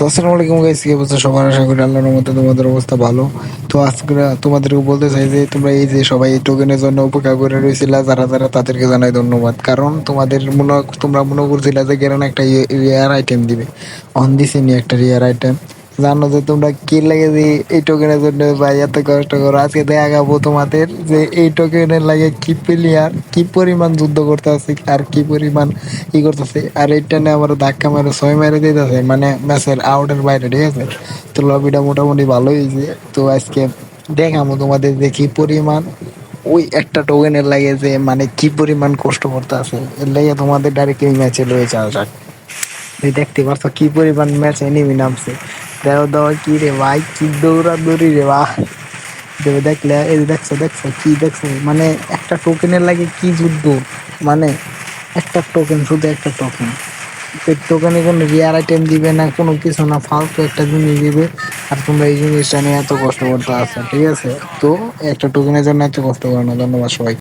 তো আসসালামু আলাইকুম গাইস কি অবস্থা সবার? আশা করি আল্লাহর রহমতে তোমাদের অবস্থা ভালো। তো আজকে তোমাদেরকে বলতে চাই যে, তোমরা এই যে সবাই এই টোকেনের জন্য উপকার করে রয়েছিল, যারা যারা তাদেরকে জানাই ধন্যবাদ। কারণ তোমাদের মনে, তোমরা মনে করছিলে যে কেন একটা রেয়ার আইটেম দিবে। অন দিছে নি একটা রেয়ার আইটেম জানো যে তোমরা কি লাগে যে এই টোকেনের জন্য ভাই এত কষ্ট করো? আজকে দেখা যাব তোমাদের যে এই টোকেনের লাগে কি প্লেয়ার কি পরিমাণ যুদ্ধ করতে আছে আর কি পরিমাণ ই করতেছে। আর এইটা নিয়ে আমার ধাক্কা মেরে, ছয় মেরে দিতেছে মানে ম্যাচের আউটের বাইরে, ঠিক আছে? তো লবিটা মোটামুটি ভালোই হয়েছে। তো আজকে দেখাবো তোমাদের যে কি পরিমাণ ওই একটা টোকেনের লাগে যে মানে কি পরিমাণ কষ্ট করতে আছে এর লাগে তোমাদের ডাইরেক্ট এই ম্যাচে যাক। এই দেখতে পারছ কি পরিমাণ ম্যাচ এনিমি নামছে। দেও দেওয়া কি রে ভাই কি দৌড়া দৌড়ি রে ভাই দেবে দেখলে এই দেখছ দেখছ কি দেখছ মানে একটা টোকেনের লাগে কি যুদ্ধ মানে একটা টোকেন শুধু একটা টোকেন টোকেনে কোনো রিয়ার আইটেম দিবে না কোনো কিছু না, ফালতু একটা জিনিস দিবে। আর তোমরা এই জিনিসটা নিয়ে এত কষ্ট করতে আসছো ঠিক আছে? তো, একটা টোকেনের জন্য এত কষ্ট করো না, ধন্যবাদ সবাই